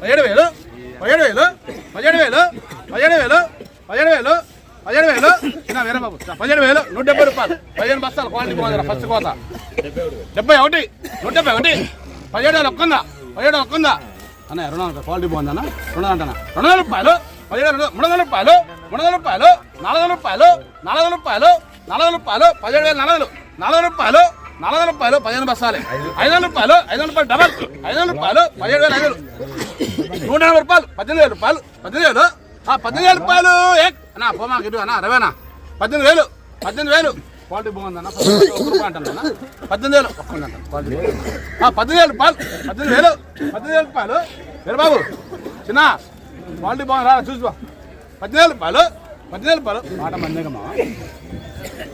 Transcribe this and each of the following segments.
పదిహేడు వేలు పదిహేడు వేలు పదిహేడు వేలు పదిహేడు వేలు పదిహేడు వేలు పదిహేడు వేలు. చిన్న వేరే బాబు. పదిహేడు వేలు నూట డెబ్బై రూపాయలు. పదిహేను బస్తాలు క్వాలిటీ బాగుంది ఫస్ట్ కోత డెబ్బై ఒకటి నూట డెబ్బై ఒకటి. పదిహేడు వేలు ఒక్కందా పదిహేడు ఒక్కందా. అన్న రెండు వందల క్వాలిటీ బాగుందన్న రెండు వందల రెండు వందల రూపాయలు పదిహేడు రెండు మూడు వందల రూపాయలు మూడు వందల రూపాయలు నాలుగు వందల రూపాయలు నాలుగు వందల రూపాయలు నాలుగు వందల రూపాయలు పదిహేడు వేల నాలుగు నాలుగు వందల రూపాయలు నాలుగు వందల రూపాయలు పదిహేను బస్తాలే ఐదు వందల రూపాయలు ఐదు వందల రూపాయలు డబల్ ఐదు వందల రూపాయలు పదిహేడు వేల ఐదు నూట ఎనభై రూపాయలు పద్దెనిమిది వేల రూపాయలు పద్దెనిమిది వేలు ఆ పద్దెనిమిది వేల రూపాయలు ఏక్ అన్న పోమా ఇటు అన్నా రవేనా పద్దెనిమిది వేలు పద్దెనిమిది వేలు క్వాలిటీ బాగుందన్న అంటున్నా పద్దెనిమిది వేలు ఒక్క పద్దెనిమిది వేలు రూపాయలు పద్దెనిమిది వేలు పద్దెనిమిది వేలు రూపాయలు వేరు బాబు చిన్న క్వాలిటీ బాగుంది రా చూసుకో పద్దెనిమిది వేలు రూపాయలు పద్దెనిమిది వేలు రూపాయలు మాట మందేగమ్మా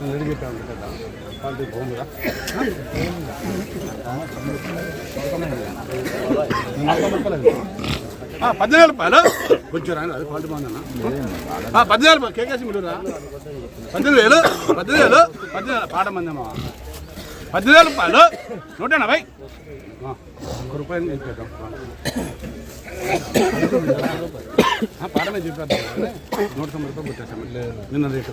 రెడీ చెప్పాను కదా క్వాలిటీ బాగుందిరా. ఆ, పద్దెనిమిది రూపాయలు? కొంచెం రాని అది క్వాలిటీ బాగుందన్న. ఆ, పద్దెనిమిది రూపాయలు కేకేసి మీరు పద్దెనిమిది వేలు పద్దెనిమిది వేలు పద్దెనిమిది పాట పద్దెనిమిది రూపాయలు నూట ఎనభై ఆ, ఒక్క రూపాయలు చెప్పేద్దాం? మీద చెప్పేద్దాం. నూట తొంభై రూపాయలు పెట్టేస్తాం నిన్న రేటు.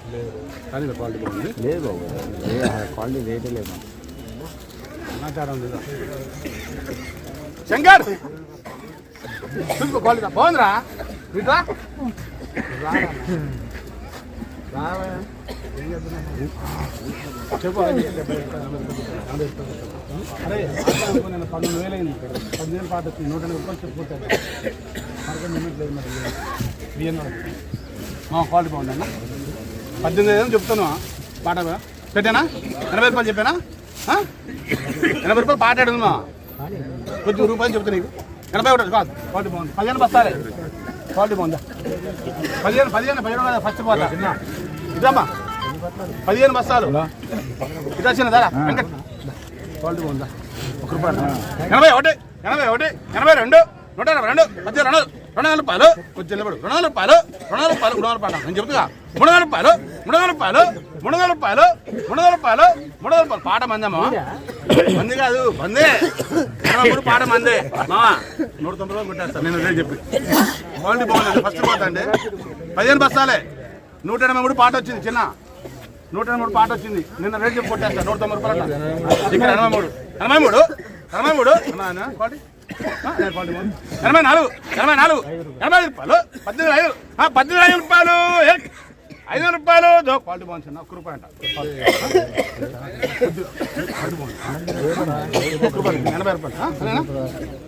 కానీ క్వాలిటీ బాగుంది. లేదు క్వాలిటీ రేటే లేదు. సమాచారం లేదా శంకర్! చూసుకో క్వాలిటీ బాగుందిరా ఇట్లా. చెప్పు అరే నేను పన్నెండు వేలు అయింది పదిహేను పాట వచ్చింది నూట ఎనభై రూపాయలు చెప్పుకుంటాను పదకొండు లిమిట్ అయింది మరి. బియ్యం మా క్వాలిటీ బాగుందన్న. పద్దెనిమిది వేలు చెప్తాను పాట పెట్టానా? ఎనభై రూపాయలు చెప్పానా? ఎనభై రూపాయలు పాట అడుగుమా కొద్ది రూపాయలు చెప్తాను నీకు. ఎనభై ఒకటి కాదు. క్వాలిటీ బాగుంది. పదిహేను బస్తాలే. క్వాలిటీ బాగుందా? పదిహేను పదిహేను పదిహేను కదా ఫస్ట్ పోతా. ఇదమ్మా. పదిహేను బస్తాలు. ఇదా చిన్న దారా. వెంకట్. క్వాలిటీ బాగుందా? ఒక రూపాయలు ఎనభై ఒకటి ఎనభై ఒకటి ఎనభై రెండు నూట ఎనభై రెండు పద్దెనిమిది రెండు. రెండు రూపాయలు కొంచెం నిలబడు. రెండు రూపాయలు రెండు రూపాయలు మూడు వందల రూపాయలు నేను చెప్తున్నా మూడు వందల రూపాయలు మూడు వందల రూపాయలు మూడు వందల రూపాయలు మూడు వందల రూపాయలు మూడు వందల రూపాయలు పాట మందమ్మా మంది కాదు. మందే. మూడు పాట మందే. మావా? నూట తొంభై రూపాయలు పెట్టేస్తాను నేను రేట్ చెప్పి. క్వాలిటీ బాగుంది. ఫస్ట్ పోతా అండి. పదిహేను బస్తాలే. నూట ఎనభై మూడు పాట వచ్చింది. చిన్న. నూట ఎనభై మూడు పాట వచ్చింది. నిన్న రేట్ చెప్పి కొట్టేస్తాను నూట తొంభై రూపాయలు ఇక్కడ ఎనభై మూడు. ఎనభై మూడు? ఎనభై మూడు. ఎనభై నాలుగు. ఎనభై నాలుగు. ఎనభై ఐదు రూపాయలు. పద్దెనిమిది ఐదు. పద్దెనిమిది ఐదు రూపాయలు. ఐదు రూపాయలు. దో క్వాలిటీ బాగుంది చిన్న. ఒక్క రూపాయి అంట. ఎనభై రూపాయలు.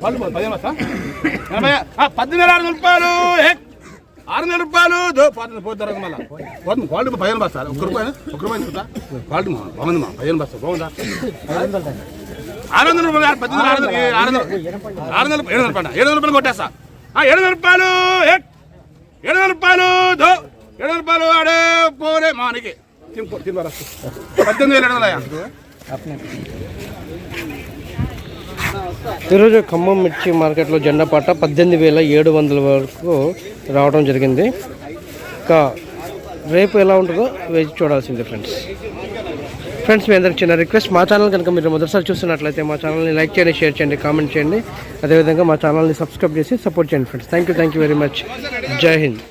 క్వాలిటీ బాగుంది. పదిహేను బస్తా ఎనభై పద్దెనిమిది ఆరు రూపాయలు. ఆరు వందల రూపాయలు. దో పోతుంది పోతారు మళ్ళీ. పోతుంది. క్వాలిటీ పదిహేను బస్తా. ఒక్క రూపాయలు ఒక్క రూపాయలు క్వాలిటీ మా బాగుంది మా. పదిహేను బస్తా. బాగుందా? ఆరు వందల రూపాయలు పద్దెనిమిది ఆరు వందలు ఆరు వందలు ఆరు వందలు ఏడు వందల రూపాయలు ఏడు వందల రూపాయలు కొట్టేస్తా. ఆ, ఏడు వందల రూపాయలు ఏడు వందల రూపాయలు దో ఏడు వందల రూపాయలు ఆడే పోరే మానికి. పద్దెనిమిది వేలు ఏడు వందల ఈరోజు ఖమ్మం మిర్చి మార్కెట్లో జెండా పాట పద్దెనిమిది వేల ఏడు వందల వరకు రావడం జరిగింది. ఇంకా రేపు ఎలా ఉంటుందో వేచి చూడాల్సిందే ఫ్రెండ్స్ ఫ్రెండ్స్ మీ అందరికి చిన్న రిక్వెస్ట్. మా ఛానల్ కనుక మీరు మొదటిసారి చూస్తున్నట్లయితే మా ఛానల్ని లైక్ చేయండి షేర్ చేయండి కామెంట్ చేయండి. అదేవిధంగా మా ఛానల్ని సబ్స్క్రైబ్ చేసి సపోర్ట్ చేయండి friends. Thank you thank you very much Jai Hind